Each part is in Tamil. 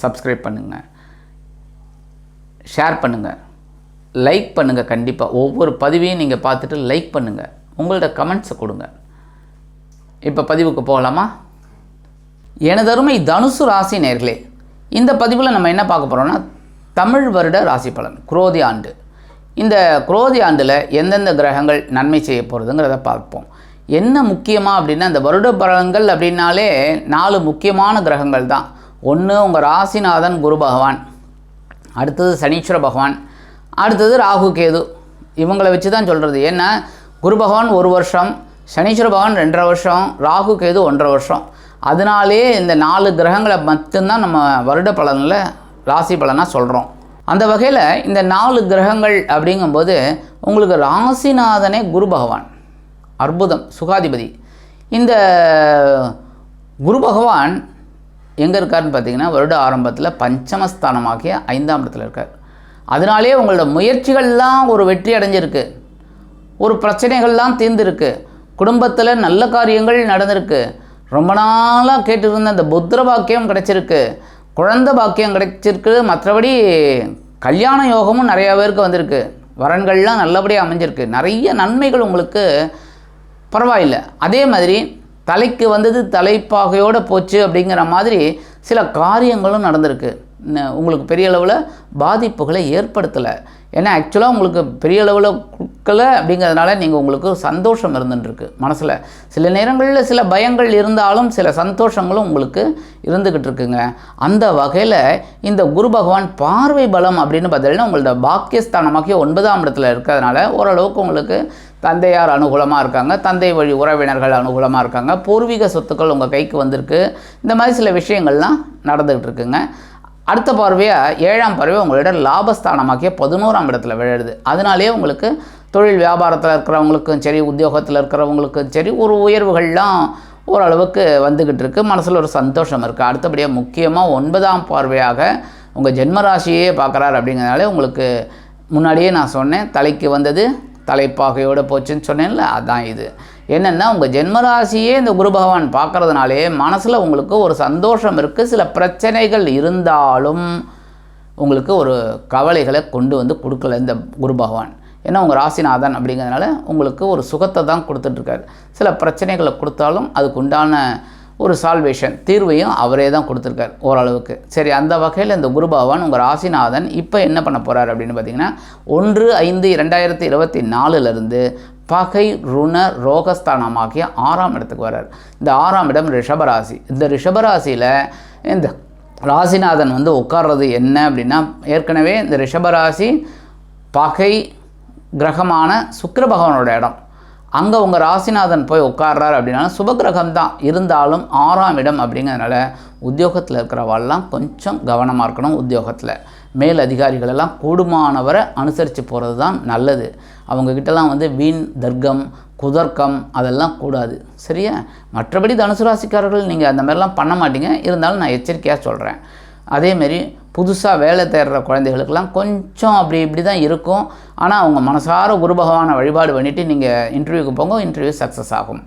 சப்ஸ்கிரைப் பண்ணுங்கள் ஷேர் பண்ணுங்கள் லைக் பண்ணுங்கள் கண்டிப்பாக ஒவ்வொரு பதிவையும் நீங்கள் பார்த்துட்டு லைக் பண்ணுங்கள் உங்களோட கமெண்ட்ஸை கொடுங்க. இப்போ பதிவுக்கு போகலாமா? எனதருமை தனுசு ராசி நேர்களே இந்த பதிவில் நம்ம என்ன பார்க்க போகிறோம்னா தமிழ் வருட ராசி பலன் குரோதி ஆண்டு. இந்த குரோதி ஆண்டில் எந்தெந்த கிரகங்கள் நன்மை செய்ய போகிறதுங்கிறத பார்ப்போம். என்ன முக்கியமாக அப்படின்னா இந்த வருட பலன்கள் அப்படின்னாலே நாலு முக்கியமான கிரகங்கள் தான் ஒன்று உங்கள் ராசிநாதன் குரு பகவான். அடுத்தது சனீஸ்வர பகவான். அடுத்தது ராகு கேது. இவங்களை வச்சு தான் சொல்கிறது ஏன்னா குரு பகவான் ஒரு வருஷம் சனீஸ்வர பகவான் ரெண்டரை வருஷம் ராகு கேது ஒன்றரை வருஷம். அதனாலே இந்த நாலு கிரகங்களை மட்டும்தான் நம்ம வருட பலனில் ராசி பலனாக சொல்கிறோம் அந்த வகையில் இந்த நாலு கிரகங்கள் அப்படிங்கும்போது உங்களுக்கு ராசிநாதனே குரு பகவான். அற்புதம் சுகாதிபதி. இந்த குரு பகவான் எங்கே இருக்காருன்னு பார்த்தீங்கன்னா வருட ஆரம்பத்தில் பஞ்சமஸ்தானமாகிய ஐந்தாம் இடத்துல இருக்கார். அதனாலே உங்களோட முயற்சிகள்லாம் ஒரு வெற்றி அடைஞ்சிருக்கு. ஒரு பிரச்சனைகள்லாம் தீர்ந்துருக்கு. குடும்பத்தில் நல்ல காரியங்கள் நடந்திருக்கு. ரொம்ப நாளாக கேட்டிருந்த அந்த புத்திர பாக்கியம் கிடச்சிருக்கு. குழந்த பாக்கியம் கிடைச்சிருக்கு. மற்றபடி கல்யாண யோகமும் நிறையா பேருக்கு வந்திருக்கு. வரன்கள்லாம் நல்லபடியாக அமைஞ்சிருக்கு. நிறைய நன்மைகள் உங்களுக்கு பரவாயில்லை. அதே மாதிரி தலைக்கு வந்தது தலைப்பாகையோடு போச்சு அப்படிங்கிற மாதிரி சில காரியங்களும் நடந்திருக்கு. உங்களுக்கு பெரிய அளவில் பாதிப்புகளை ஏற்படுத்தலை. ஏன்னா ஆக்சுவலாக உங்களுக்கு பெரிய அளவில் கொடுக்கல அப்படிங்கிறதுனால நீங்கள் உங்களுக்கு சந்தோஷம் இருந்துட்டுருக்கு மனசில். சில நேரங்களில் சில பயங்கள் இருந்தாலும் சில சந்தோஷங்களும் உங்களுக்கு இருந்துக்கிட்டு இருக்குங்க அந்த வகையில் இந்த குரு பகவான் பார்வை பலம் அப்படின்னு பார்த்தீங்கன்னா உங்களோட பாக்கியஸ்தானமாகிய ஒன்பதாம் இடத்துல இருக்கிறதுனால ஓரளவுக்கு உங்களுக்கு தந்தையார் அனுகூலமாக இருக்காங்க தந்தை வழி உறவினர்கள் அனுகூலமாக இருக்காங்க பூர்வீக சொத்துக்கள் உங்கள் கைக்கு வந்திருக்கு. இந்த மாதிரி சில விஷயங்கள்லாம் நடந்துக்கிட்டு இருக்குங்க. அடுத்த பார்வையாக ஏழாம் பார்வை உங்களோட லாபஸ்தானமாக்கிய பதினோராம் இடத்துல விழுது அதனாலேயே உங்களுக்கு தொழில் வியாபாரத்தில் இருக்கிறவங்களுக்கும் சரி உத்தியோகத்தில் இருக்கிறவங்களுக்கும் சரி ஒரு உயர்வுகள்லாம் ஓரளவுக்கு வந்துக்கிட்டு இருக்குது மனசில் ஒரு சந்தோஷம் இருக்குது அடுத்தபடியாக முக்கியமாக ஒன்பதாம் பார்வையாக உங்கள் ஜென்மராசியே பார்க்குறாரு அப்படிங்கிறதுனால உங்களுக்கு முன்னாடியே நான் சொன்னேன் தலைக்கு வந்தது தலைப்பாகையோடு போச்சுன்னு சொன்னேன்ல அதான் இது. என்னென்னா உங்கள் ஜென்மராசியே இந்த குரு பகவான் பார்க்கறதுனாலே மனசில் உங்களுக்கு ஒரு சந்தோஷம் இருக்குது சில பிரச்சனைகள் இருந்தாலும் உங்களுக்கு ஒரு கவலைகளை கொண்டு வந்து கொடுக்கல இந்த குரு பகவான். ஏன்னா உங்கள் ராசிநாதன் அப்படிங்கிறதுனால உங்களுக்கு ஒரு சுகத்தை தான் கொடுத்துட்ருக்காரு சில பிரச்சனைகளை கொடுத்தாலும் அதுக்கு உண்டான ஒரு சால்வேஷன் தீர்வையும் அவரே தான் கொடுத்துருக்கார் ஓரளவுக்கு. சரி அந்த வகையில் இந்த குரு பகவான் உங்கள் ராசிநாதன் இப்போ என்ன பண்ண போகிறார் அப்படின்னு பார்த்தீங்கன்னா ஒன்று ஐந்து இரண்டாயிரத்தி இருபத்தி நாலுலேருந்து பகை ருண ரோகஸ்தானமாகிய ஆறாம் இடத்துக்கு வர்றார். இந்த ஆறாம் இடம் ரிஷபராசி. இந்த ரிஷபராசியில் இந்த ராசிநாதன் வந்து உட்கார்றது என்ன அப்படின்னா ஏற்கனவே இந்த ரிஷபராசி பகை கிரகமான சுக்கர பகவானோட இடம். அங்கே உங்கள் ராசிநாதன் போய் உட்கார்றாரு அப்படின்னா சுபகிரகம் தான் இருந்தாலும் ஆறாம் இடம் அப்படிங்கிறதுனால உத்தியோகத்தில் இருக்கிறவாள்லாம் கொஞ்சம் கவனமாக இருக்கணும் உத்தியோகத்தில். மேல் அதிகாரிகளெல்லாம் கூடுமானவரை அனுசரித்து போகிறது தான் நல்லது. அவங்கக்கிட்டலாம் வந்து வீண் தர்க்கம் குதர்க்கம் அதெல்லாம் கூடாது. சரியா? மற்றபடி தனுசு ராசிக்காரர்கள் நீங்கள் அந்த மாதிரிலாம் பண்ண மாட்டீங்க. இருந்தாலும் நான் எச்சரிக்கையாக சொல்கிறேன் அதேமாரி புதுசாக வேலை தேடுற குழந்தைகளுக்கெல்லாம் கொஞ்சம் அப்படி இப்படி தான் இருக்கும். ஆனால் அவங்க மனசார குரு பகவானை வழிபாடு பண்ணிவிட்டு நீங்கள் இன்டர்வியூக்கு போங்க இன்டர்வியூ சக்ஸஸ் ஆகும்.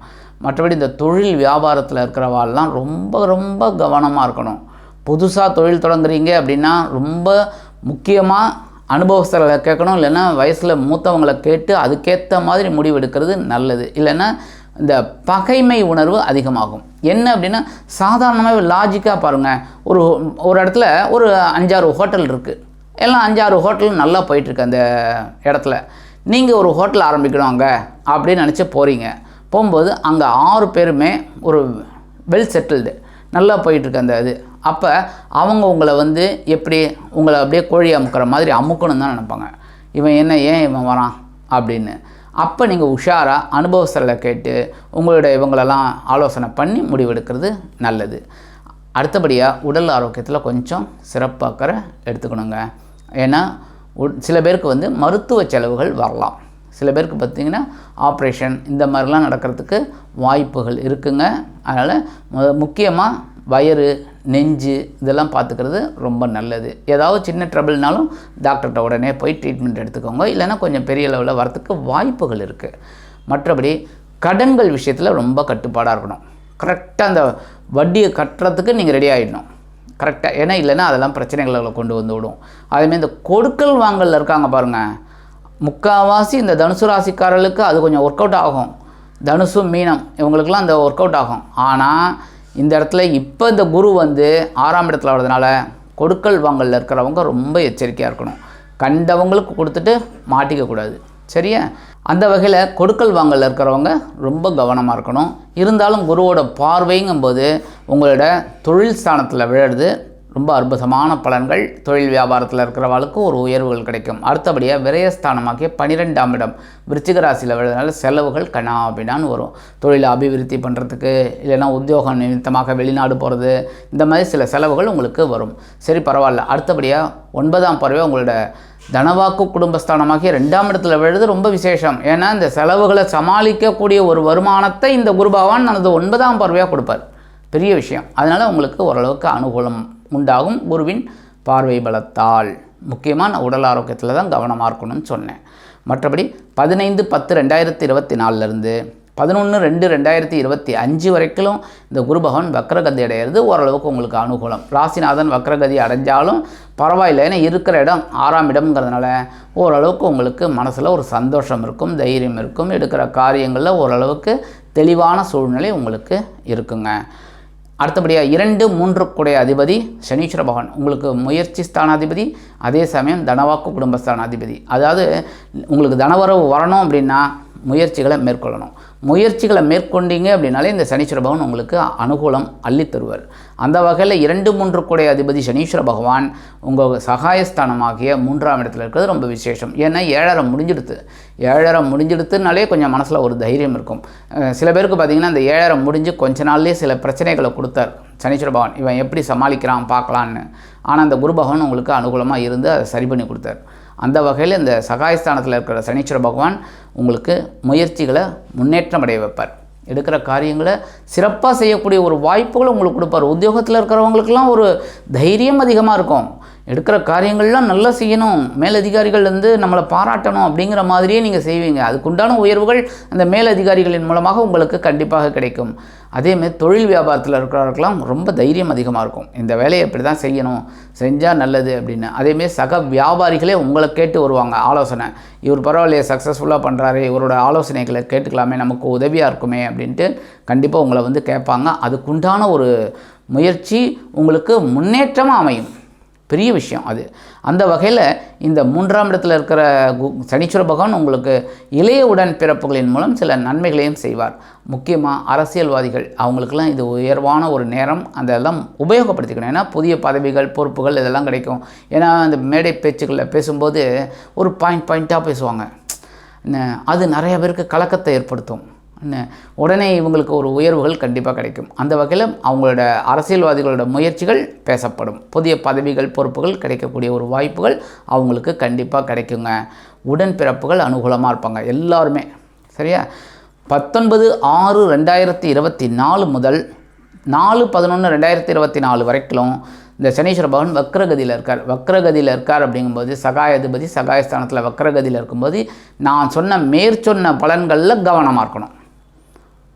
மற்றபடி இந்த தொழில் வியாபாரத்தில் இருக்கிறவாள்லாம் ரொம்ப ரொம்ப கவனமாக இருக்கணும். புதுசாக தொழில் தொடங்குறீங்க அப்படின்னா ரொம்ப முக்கியமாக அனுபவஸ்தர்களை கேட்கணும். இல்லைன்னா வயசில் மூத்தவங்களை கேட்டு அதுக்கேற்ற மாதிரி முடிவு எடுக்கிறது நல்லது. இல்லைன்னா இந்த பகைமை உணர்வு அதிகமாகும். என்ன அப்படின்னா சாதாரணமாக லாஜிக்காக பாருங்கள் ஒரு ஒரு இடத்துல ஒரு அஞ்சாறு ஹோட்டல் இருக்குது எல்லாம் அஞ்சாறு ஹோட்டல் நல்லா போயிட்டுருக்கு அந்த இடத்துல. நீங்கள் ஒரு ஹோட்டல் ஆரம்பிக்கணும் அங்கே அப்படின்னு நினச்சி போகிறீங்க போகும்போது அங்கே ஆறு பேருமே ஒரு வெல் செட்டில்டு நல்லா போயிட்டுருக்கு அந்த இது. அப்போ அவங்க உங்களை வந்து எப்படி உங்களை அப்படியே கோழி அமுக்கிற மாதிரி அமுக்கணும் தான் நினைப்பாங்க. இவன் என்ன ஏன் இவன் வரான் அப்படின்னு. அப்போ நீங்கள் உஷாராக அனுபவஸ்தரில் கேட்டு உங்களுடைய இவங்களெல்லாம் ஆலோசனை பண்ணி முடிவெடுக்கிறது நல்லது. அடுத்தபடியாக உடல் ஆரோக்கியத்தில் கொஞ்சம் சிறப்பாக்கிற எடுத்துக்கணுங்க. ஏன்னா உட்- சில பேருக்கு வந்து மருத்துவ செலவுகள் வரலாம். சில பேருக்கு பார்த்திங்கன்னா ஆப்ரேஷன் இந்த மாதிரிலாம் நடக்கிறதுக்கு வாய்ப்புகள் இருக்குங்க. அதனால் முக்கியமாக வயிறு நெஞ்சு இதெல்லாம் பார்த்துக்கிறது ரொம்ப நல்லது. ஏதாவது சின்ன ட்ரபிள்னாலும் டாக்டர்கிட்ட உடனே போய் ட்ரீட்மெண்ட் எடுத்துக்கோங்க. இல்லைன்னா கொஞ்சம் பெரிய லெவலில் வரத்துக்கு வாய்ப்புகள் இருக்குது மற்றபடி கடன்கள் விஷயத்தில் ரொம்ப கட்டுப்பாடாக இருக்கணும். கரெக்டாக அந்த வட்டியை கட்டுறதுக்கு நீங்கள் ரெடி ஆகிடணும் கரெக்டாக ஏன்னா இல்லைன்னா அதெல்லாம் பிரச்சனைகளை கொண்டு வந்து விடும். அதேமாதிரி இந்த கொடுக்கல் வாங்கலில் இருக்காங்க பாருங்கள் முக்கால்வாசி இந்த தனுசு ராசிக்காரர்களுக்கு அது கொஞ்சம் ஒர்க் அவுட் ஆகும். தனுசு மீனம் இவங்களுக்கெல்லாம் அந்த ஒர்க் அவுட் ஆகும். ஆனால் இந்த இடத்துல இப்போ இந்த குரு வந்து ஆறாம் இடத்துல வர்றதுனால கொடுக்கல் வாங்கலில் இருக்கிறவங்க ரொம்ப எச்சரிக்கையாக இருக்கணும். கண்டவங்களுக்கு கொடுத்துட்டு மாட்டிக்கக்கூடாது சரியா? அந்த வகையில் கொடுக்கல் வாங்கலில் இருக்கிறவங்க ரொம்ப கவனமாக இருக்கணும். இருந்தாலும் குருவோட பார்வைங்கும்போது உங்களோட தொழில் ஸ்தானத்தில் விழுறது ரொம்ப அற்புதமான பலன்கள் தொழில் வியாபாரத்தில் இருக்கிறவங்களுக்கு ஒரு உயர்வுகள் கிடைக்கும். அடுத்தபடியாக விரயஸ்தானமாகிய பன்னிரெண்டாம் இடம் விருச்சிக ராசியில் விழுறதுனால செலவுகள் கனாபினான்னு வரும். தொழிலை அபிவிருத்தி பண்ணுறதுக்கு இல்லைன்னா உத்தியோகம் நிமித்தமாக வெளிநாடு போகிறது இந்த மாதிரி சில செலவுகள் உங்களுக்கு வரும். சரி பரவாயில்ல. அடுத்தபடியாக ஒன்பதாம் பறவை உங்களோட தனவாக்கு குடும்பஸ்தானமாகிய ரெண்டாம் இடத்துல விழுது ரொம்ப விசேஷம். ஏன்னா இந்த செலவுகளை சமாளிக்கக்கூடிய ஒரு வருமானத்தை இந்த குரு பகவான் தனது ஒன்பதாம் பறவையாக கொடுப்பார். பெரிய விஷயம். அதனால் உங்களுக்கு ஓரளவுக்கு அனுகூலம் உண்டாகும் குருவின் பார்வை பலத்தால். முக்கியமாக உடல் ஆரோக்கியத்தில் தான் கவனமாக இருக்கணும்னு சொன்னேன். மற்றபடி பதினைந்து பத்து ரெண்டாயிரத்தி இருபத்தி நாலுலேருந்து பதினொன்று ரெண்டு ரெண்டாயிரத்தி இருபத்தி அஞ்சு வரைக்கும் இந்த குரு பகவான் வக்ரகதி அடையிறது ஓரளவுக்கு உங்களுக்கு அனுகூலம். ராசிநாதன் வக்ரகதி அடைஞ்சாலும் பரவாயில்லை. ஏன்னா இருக்கிற இடம் ஆறாம் இடம்ங்கிறதுனால ஓரளவுக்கு உங்களுக்கு மனசில் ஒரு சந்தோஷம் இருக்கும் தைரியம் இருக்கும். எடுக்கிற காரியங்களில் ஓரளவுக்கு தெளிவான சூழ்நிலை உங்களுக்கு இருக்குங்க. அடுத்தபடியாக இரண்டு மூன்று குடைய அதிபதி சனீஸ்வர பகவான். உங்களுக்கு முயற்சி ஸ்தானாதிபதி அதே சமயம் தனவாக்கு குடும்பஸ்தானாதிபதி அதாவது உங்களுக்கு தனவரவு வரணும் அப்படின்னா முயற்சிகளை மேற்கொள்ளணும். முயற்சிகளை மேற்கொண்டீங்க அப்படின்னாலே இந்த சனீஸ்வர பகவான் உங்களுக்கு அனுகூலம் அள்ளித் தருவார். அந்த வகையில் இரண்டு மூன்று கூடைய அதிபதி சனீஸ்வர பகவான் உங்கள் சகாயஸ்தானமாகிய மூன்றாம் இடத்துல இருக்கிறது ரொம்ப விசேஷம். ஏன்னா ஏழரை முடிஞ்சிடுது ஏழரை முடிஞ்சிடுத்துனாலே கொஞ்சம் மனசில் ஒரு தைரியம் இருக்கும். சில பேருக்கு பார்த்தீங்கன்னா அந்த ஏழரை முடிஞ்சு கொஞ்ச நாள்லேயே சில பிரச்சனைகளை கொடுத்தார் சனீஸ்வர பகவான். இவன் எப்படி சமாளிக்கிறான் பார்க்கலான்னு. ஆனால் அந்த குரு பகவான் உங்களுக்கு அனுகூலமாக இருந்து அதை சரி பண்ணி கொடுத்தார். அந்த வகையில் இந்த சகாயஸ்தானத்தில் இருக்கிற சனீஸ்வர பகவான் உங்களுக்கு முயற்சிகளை முன்னேற்றம் அடைய வைப்பார். எடுக்கிற காரியங்களை சிறப்பாக செய்யக்கூடிய ஒரு வாய்ப்புகளை உங்களுக்கு கொடுப்பார். உத்தியோகத்தில் இருக்கிறவங்களுக்கெல்லாம் ஒரு தைரியம் அதிகமாக இருக்கும். எடுக்கிற காரியங்கள்லாம் நல்லா செய்யணும். மேலதிகாரிகள் வந்து நம்மளை பாராட்டணும் அப்படிங்கிற மாதிரியே நீங்கள் செய்வீங்க. அதுக்குண்டான உயர்வுகள் அந்த மேலதிகாரிகளின் மூலமாக உங்களுக்கு கண்டிப்பாக கிடைக்கும். அதேமாதிரி தொழில் வியாபாரத்தில் இருக்கிறவர்களுக்கெல்லாம் ரொம்ப தைரியம் அதிகமாக இருக்கும். இந்த வேலையை இப்படி தான் செய்யணும். செஞ்சால் நல்லது அப்படின்னு. அதேமாரி சக வியாபாரிகளே உங்களை கேட்டு வருவாங்க. ஆலோசனை. இவர் பரவாயில்லையே சக்ஸஸ்ஃபுல்லாக பண்ணுறாரு இவரோட ஆலோசனைகளை கேட்டுக்கலாமே. நமக்கு உதவியாக இருக்குமே அப்படின்ட்டு கண்டிப்பாக உங்களை வந்து கேட்பாங்க. அதுக்குண்டான ஒரு முயற்சி உங்களுக்கு முன்னேற்றமாக அமையும். பெரிய விஷயம் அது. அந்த வகையில் இந்த மூன்றாம் இடத்துல இருக்கிற கு சனீஸ்வர பகவான் உங்களுக்கு இளைய உடன் பிறப்புகளின் மூலம் சில நன்மைகளையும் செய்வார். முக்கியமாக அரசியல்வாதிகள் அவங்களுக்கெல்லாம் இது உயர்வான ஒரு நேரம். அதெல்லாம் உபயோகப்படுத்திக்கணும். ஏன்னா புதிய பதவிகள் பொறுப்புகள் இதெல்லாம் கிடைக்கும். ஏன்னா அந்த மேடை பேச்சுக்களில் பேசும்போது ஒரு பாயிண்ட் பாயிண்ட்டாக பேசுவாங்க. அது நிறைய பேருக்கு கலக்கத்தை ஏற்படுத்தும். உடனே இவங்களுக்கு ஒரு உயர்வுகள் கண்டிப்பாக கிடைக்கும். அந்த வகையில் அவங்களோட அரசியல்வாதிகளோட முயற்சிகள் பேசப்படும். புதிய பதவிகள் பொறுப்புகள் கிடைக்கக்கூடிய ஒரு வாய்ப்புகள் அவங்களுக்கு கண்டிப்பாக கிடைக்குங்க. உடன்பிறப்புகள் அனுகூலமாக இருப்பாங்க. எல்லாருமே. சரியா? பத்தொன்பது ஆறு ரெண்டாயிரத்தி இருபத்தி நாலு முதல் நாலு பதினொன்று ரெண்டாயிரத்தி இருபத்தி நாலு வரைக்கும் இந்த சனீஸ்வர பகவான் வக்ரகதியில் இருக்கார். வக்ரகதியில் இருக்கார் அப்படிங்கும்போது சகாயாதிபதி சகாயஸ்தானத்தில் வக்ரகதியில் இருக்கும்போது நான் சொன்ன மேற்சொன்ன பலன்களில் கவனமாக இருக்கணும்.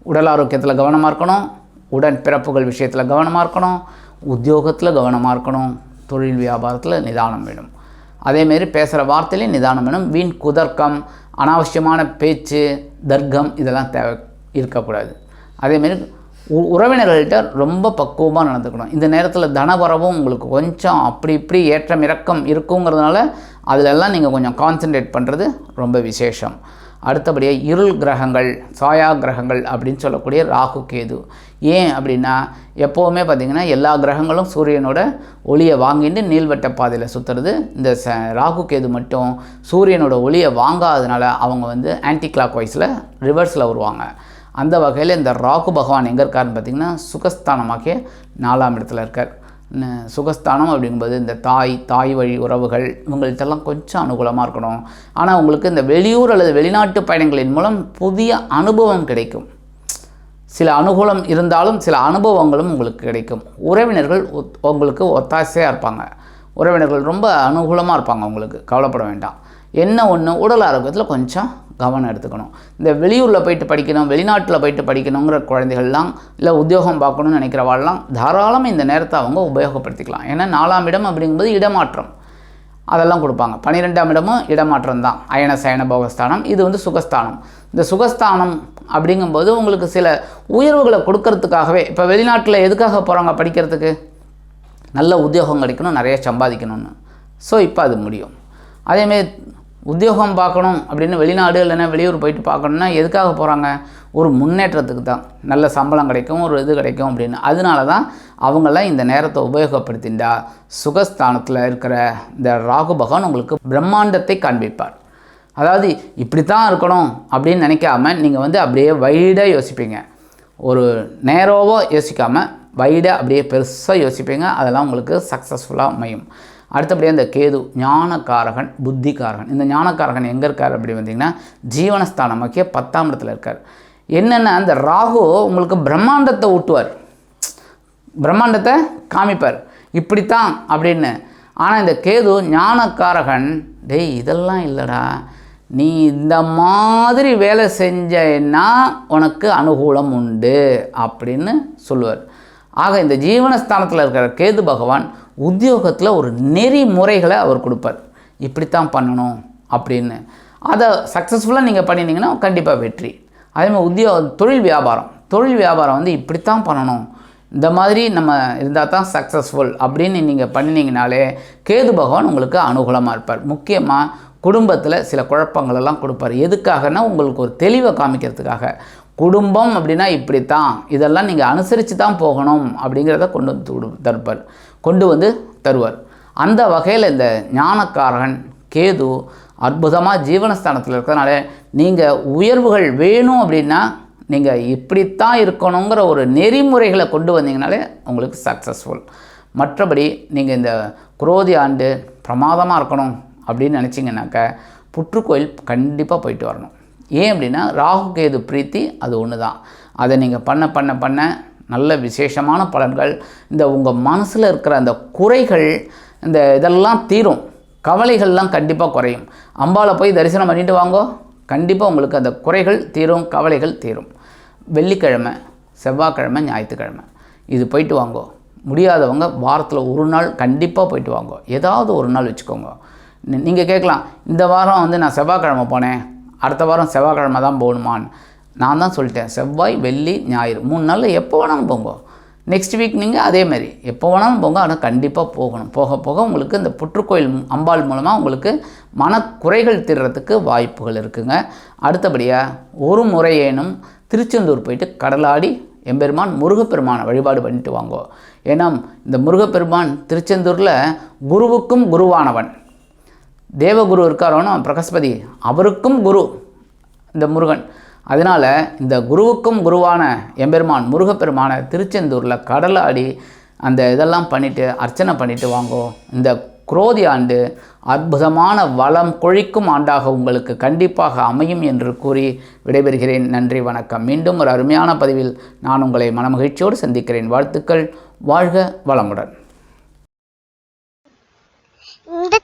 உடல் ஆரோக்கியத்தில் கவனமாக இருக்கணும். உடன் பிறப்புகள் விஷயத்தில் கவனமாக இருக்கணும். உத்தியோகத்தில் கவனமாக இருக்கணும். தொழில் வியாபாரத்தில் நிதானம் வேணும். அதேமாரி பேசுகிற வார்த்தையிலையும் நிதானம் வேணும். வீண் குதர்க்கம் அனாவசியமான பேச்சு தர்க்கம் இதெல்லாம் தேவை இருக்கக்கூடாது. அதேமாரி உ- உறவினர்கள்ட்ட ரொம்ப பக்குவமாக நடந்துக்கணும். இந்த நேரத்தில் தனவரவும் உங்களுக்கு கொஞ்சம் அப்படி இப்படி ஏற்றம் இறக்கம் இருக்குங்கிறதுனால அதிலெல்லாம் நீங்கள் கொஞ்சம் கான்சென்ட்ரேட் பண்ணுறது ரொம்ப விசேஷம். அடுத்தபடியாக இருள் கிரகங்கள் சாயா கிரகங்கள் அப்படின்னு சொல்லக்கூடிய ராகு கேது. ஏன் அப்படின்னா எப்போவுமே பார்த்திங்கன்னா எல்லா கிரகங்களும் சூரியனோட ஒளியை வாங்கிட்டு நீள்வட்ட பாதையில் சுற்றுறது இந்த ச ராகு கேது மட்டும் சூரியனோட ஒளியை வாங்காததுனால அவங்க வந்து ஆன்டி கிளாக் வைஸில் ரிவர்ஸில் வருவாங்க. அந்த வகையில் இந்த ராகு பகவான் எங்கே இருக்காருன்னு பார்த்தீங்கன்னா சுகஸ்தானமாகிய நாலாம் இடத்துல இருக்கார். சுகஸ்தானம் அப்படிங்கும்போது இந்த தாய் தாய் வழி உறவுகள் இவங்கள்ட்டெல்லாம் கொஞ்சம் அனுகூலமாக இருக்கணும். ஆனால் உங்களுக்கு இந்த வெளியூர் அல்லது வெளிநாட்டு பயணங்களின் மூலம் புதிய அனுபவம் கிடைக்கும். சில அனுகூலம் இருந்தாலும் சில அனுபவங்களும் உங்களுக்கு கிடைக்கும். உறவினர்கள் ஒத்- உங்களுக்கு ஒத்தாசையாக இருப்பாங்க. உறவினர்கள் ரொம்ப அனுகூலமாக இருப்பாங்க உங்களுக்கு. கவலைப்பட வேண்டாம். என்ன ஒன்று உடல் ஆரோக்கியத்தில் கொஞ்சம் கவனம் எடுத்துக்கணும். இந்த வெளியூரில் போயிட்டு படிக்கணும் வெளிநாட்டில் போயிட்டு படிக்கணுங்கிற குழந்தைகள்லாம் இல்லை உத்தியோகம் பார்க்கணும்னு நினைக்கிறவாள்லாம் தாராளமாக இந்த நேரத்தை அவங்க உபயோகப்படுத்திக்கலாம். ஏன்னா நாலாம் இடம் அப்படிங்கும்போது இடமாற்றம். அதெல்லாம் கொடுப்பாங்க. பன்னிரெண்டாம் இடமும் இடமாற்றம் தான் அயன சயன போகஸ்தானம் இது வந்து சுகஸ்தானம். இந்த சுகஸ்தானம் அப்படிங்கும்போது உங்களுக்கு சில உயர்வுகளை கொடுக்கறதுக்காகவே இப்போ வெளிநாட்டில் எதுக்காக போகிறாங்க படிக்கிறதுக்கு? நல்ல உத்தியோகம் கிடைக்கணும் நிறைய சம்பாதிக்கணும்னு. ஸோ இப்போ அது முடியும். அதேமாரி உத்தியோகம் பார்க்கணும் அப்படின்னு வெளிநாடு இல்லைன்னா வெளியூர் போயிட்டு பார்க்கணுன்னா எதுக்காக போகிறாங்க ஒரு முன்னேற்றத்துக்கு தான். நல்ல சம்பளம் கிடைக்கும் ஒரு இது கிடைக்கும் அப்படின்னு. அதனால தான் அவங்களாம் இந்த நேரத்தை உபயோகப்படுத்திண்டா சுகஸ்தானத்தில் இருக்கிற இந்த ராகு பகவான் உங்களுக்கு பிரம்மாண்டத்தை காண்பிப்பார். அதாவது இப்படி தான் இருக்கணும் அப்படின்னு நினைக்காம நீங்கள் வந்து அப்படியே வைடாக யோசிப்பீங்க. ஒரு நேரோவோ யோசிக்காமல் வைடாக அப்படியே பெருசாக யோசிப்பீங்க. அதெல்லாம் உங்களுக்கு சக்ஸஸ்ஃபுல்லாக அமையும். அடுத்தபடியாக இந்த கேது ஞானக்காரகன் புத்திகாரகன் இந்த ஞானக்காரகன் எங்கே இருக்கார் அப்படி வந்தீங்கன்னா ஜீவனஸ்தானமாக்கிய பத்தாம் இடத்துல இருக்கார். என்னென்ன அந்த ராகு உங்களுக்கு பிரம்மாண்டத்தை ஊட்டுவார். பிரம்மாண்டத்தை காமிப்பார். இப்படித்தான் அப்படின்னு. ஆனால் இந்த கேது ஞானக்காரகன் டேய் இதெல்லாம் இல்லைடா. நீ இந்த மாதிரி வேலை செஞ்சேன்னா உனக்கு அனுகூலம் உண்டு அப்படின்னு சொல்லுவார். ஆக இந்த ஜீவனஸ்தானத்தில் இருக்கிற கேது பகவான் உத்தியோகத்தில் ஒரு நெறிமுறைகளை அவர் கொடுப்பார். இப்படித்தான் பண்ணணும் அப்படின்னு. அதை சக்ஸஸ்ஃபுல்லாக நீங்கள் பண்ணினீங்கன்னா கண்டிப்பாக வெற்றி. அதே மாதிரி உத்தியோக தொழில் வியாபாரம். தொழில் வியாபாரம் வந்து இப்படித்தான் பண்ணணும். இந்த மாதிரி நம்ம இருந்தால் தான் சக்ஸஸ்ஃபுல் அப்படின்னு நீங்கள் பண்ணினீங்கனாலே கேது பகவான் உங்களுக்கு அனுகூலமாக இருப்பார். முக்கியமாக குடும்பத்தில் சில குழப்பங்களெல்லாம் கொடுப்பார். எதுக்காகனா உங்களுக்கு ஒரு தெளிவை காமிக்கிறதுக்காக. குடும்பம் அப்படின்னா இப்படித்தான். இதெல்லாம் நீங்கள் அனுசரித்து தான் போகணும் அப்படிங்கிறத கொண்டு வந்து தருப்பார் கொண்டு வந்து தருவார். அந்த வகையில் இந்த ஞானக்காரகன் கேது அற்புதமாக ஜீவனஸ்தானத்தில் இருக்கிறதுனால நீங்கள் உயர்வுகள் வேணும் அப்படின்னா நீங்கள் இப்படித்தான் இருக்கணுங்கிற ஒரு நெறிமுறைகளை கொண்டு வந்தீங்கனாலே உங்களுக்கு சக்ஸஸ்ஃபுல் மற்றபடி நீங்கள் இந்த குரோதி ஆண்டு பிரமாதமாக இருக்கணும் அப்படின்னு நினச்சிங்கனாக்க புற்றுக்கோயில் கண்டிப்பாக போயிட்டு வரணும். ஏன் அப்படின்னா ராகு கேது பிரீத்தி அது ஒன்று தான் அதை நீங்கள் பண்ண பண்ண பண்ண நல்ல விசேஷமான பலன்கள் இந்த உங்கள் மனசில் இருக்கிற அந்த குறைகள் இந்த இதெல்லாம் தீரும். கவலைகள்லாம் கண்டிப்பாக குறையும். அம்பாவை போய் தரிசனம் பண்ணிட்டு வாங்கோ. கண்டிப்பாக உங்களுக்கு அந்த குறைகள் தீரும் கவலைகள் தீரும். வெள்ளிக்கிழமை செவ்வாய்க்கிழமை ஞாயிற்றுக்கிழமை. இது போயிட்டு வாங்கோ. முடியாதவங்க வாரத்தில் ஒரு நாள் கண்டிப்பாக போயிட்டு வாங்கோ. ஏதாவது ஒரு நாள் வச்சுக்கோங்க. நீங்கள் கேட்கலாம் இந்த வாரம் வந்து நான் செவ்வாய்க்கிழமை போனேன். அடுத்த வாரம் செவ்வாய்க்கிழமை தான் போகணுமான்னு நான் தான் சொல்லிட்டேன். செவ்வாய் வெள்ளி ஞாயிறு மூணு நாளில் எப்போ வேணாலும் போங்க. நெக்ஸ்ட் வீக் நீங்கள் அதே மாதிரி எப்போ வேணாலும் போங்க. ஆனால் கண்டிப்பாக போகணும். போக போக உங்களுக்கு இந்த புற்றுக்கோயில் அம்பாள் மூலமாக உங்களுக்கு மனக்குறைகள் தீர்றதுக்கு வாய்ப்புகள் இருக்குங்க. அடுத்தபடியாக ஒரு முறையேனும் திருச்செந்தூர் போயிட்டு கடலாடி எம்பெருமான் முருகப்பெருமானை வழிபாடு பண்ணிட்டு வாங்கோ. ஏன்னா இந்த முருகப்பெருமான் திருச்செந்தூரில் குருவுக்கும் குருவானவன். தேவகுரு இருக்காரோனோ பிரகஸ்பதி. அவருக்கும் குரு இந்த முருகன். அதனால் இந்த குருவுக்கும் குருவான எம்பெருமான் முருகப்பெருமான திருச்செந்தூரில் கடலாடி அந்த இதெல்லாம் பண்ணிவிட்டு அர்ச்சனை பண்ணிவிட்டு வாங்கோ. இந்த குரோதி ஆண்டு அற்புதமான வளம் கொழிக்கும் ஆண்டாக உங்களுக்கு கண்டிப்பாக அமையும் என்று கூறி விடைபெறுகிறேன். நன்றி வணக்கம். மீண்டும் ஒரு அருமையான பதிவில் நான் உங்களை மனமகிழ்ச்சியோடு சந்திக்கிறேன். வாழ்த்துக்கள். வாழ்க வளமுடன் இந்த